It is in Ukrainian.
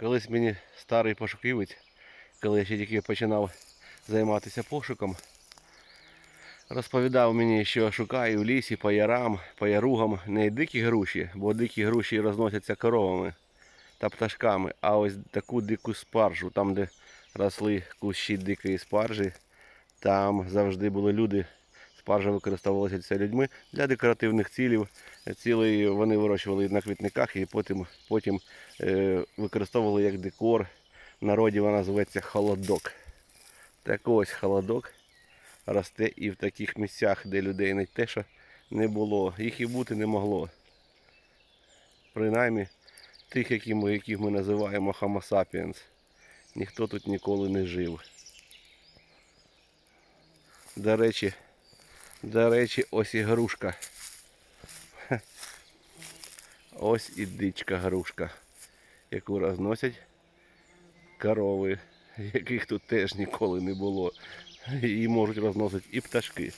Колись мені старий пошуківець, коли я ще тільки починав займатися пошуком, розповідав мені, що шукаю в лісі по ярам, по яругам не дикі груші, бо дикі груші розносяться коровами та пташками, а ось таку дику спаржу, там, де росли кущі дикої спаржі, там завжди були люди. Спаржа використовувалася людьми для декоративних цілів. Цілий вони вирощували на квітниках і потім, потім е, використовували як декор. В народі вона зветься холодок. Так ось холодок росте і в таких місцях, де людей не те, що не було. Їх і бути не могло. Принаймні тих, які ми, яких ми називаємо Homo sapiens. Ніхто тут ніколи не жив. До речі, до речі, ось і грушка. Ось і дичка грушка, яку розносять корови, яких тут теж ніколи не було. Її можуть розносити і пташки.